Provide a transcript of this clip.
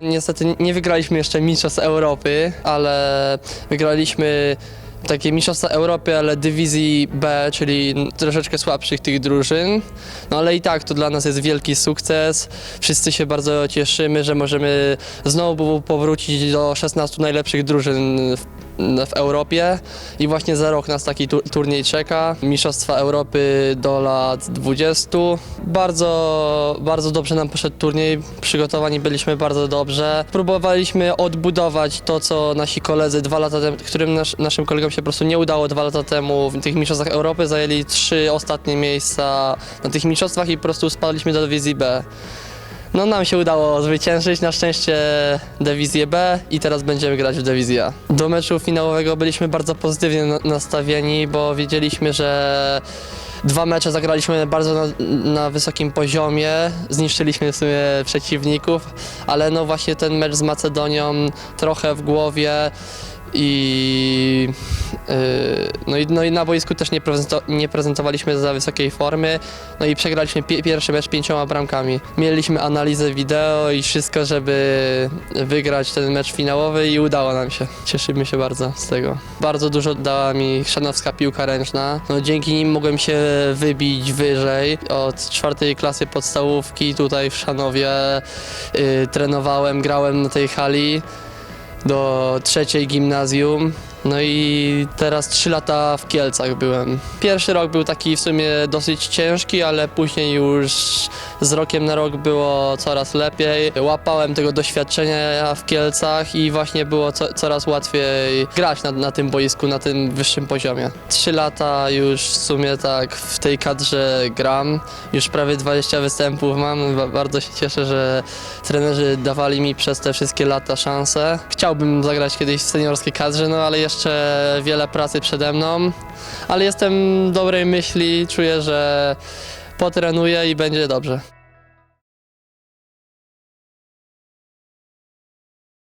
Niestety nie wygraliśmy jeszcze Mistrzostw Europy, ale wygraliśmy takie Mistrzostwa Europy, ale dywizji B, czyli troszeczkę słabszych tych drużyn. No ale i tak to dla nas jest wielki sukces. Wszyscy się bardzo cieszymy, że możemy znowu powrócić do 16 najlepszych drużyn w Europie i właśnie za rok nas taki tu, turniej czeka. Mistrzostwa Europy do lat 20. Bardzo, bardzo dobrze nam poszedł turniej, przygotowani byliśmy bardzo dobrze. Próbowaliśmy odbudować to, co nasi koledzy dwa lata temu, którym nasz, naszym kolegom się po prostu nie udało dwa lata temu w tych mistrzostwach Europy, zajęli trzy ostatnie miejsca na tych mistrzostwach i po prostu spadliśmy do dywizji B. No nam się udało zwyciężyć, na szczęście dywizję B i teraz będziemy grać w dywizję A. Do meczu finałowego byliśmy bardzo pozytywnie na- nastawieni, bo wiedzieliśmy, że dwa mecze zagraliśmy bardzo na, na wysokim poziomie, zniszczyliśmy w sumie przeciwników, ale no właśnie ten mecz z Macedonią trochę w głowie i, no, i, no i na boisku też nie, prezento, nie prezentowaliśmy za wysokiej formy, no i przegraliśmy pie, pierwszy mecz pięcioma bramkami. Mieliśmy analizę wideo i wszystko, żeby wygrać ten mecz finałowy i udało nam się. Cieszymy się bardzo z tego. Bardzo dużo dała mi chrzanowska piłka ręczna. No, dzięki nim mogłem się wybić wyżej. Od czwartej klasy podstawówki tutaj w Szanowie yy, trenowałem, grałem na tej hali do trzeciej gimnazjum. No i teraz trzy lata w Kielcach byłem. Pierwszy rok był taki w sumie dosyć ciężki, ale później już z rokiem na rok było coraz lepiej. Łapałem tego doświadczenia w Kielcach i właśnie było co, coraz łatwiej grać na, na tym boisku, na tym wyższym poziomie. Trzy lata już w sumie tak w tej kadrze gram. Już prawie 20 występów mam. Ba- Bardzo się cieszę, że trenerzy dawali mi przez te wszystkie lata szansę. Chciałbym zagrać kiedyś w seniorskiej kadrze, no ale jeszcze wiele pracy przede mną. Ale jestem dobrej myśli, czuję, że potrenuję i będzie dobrze.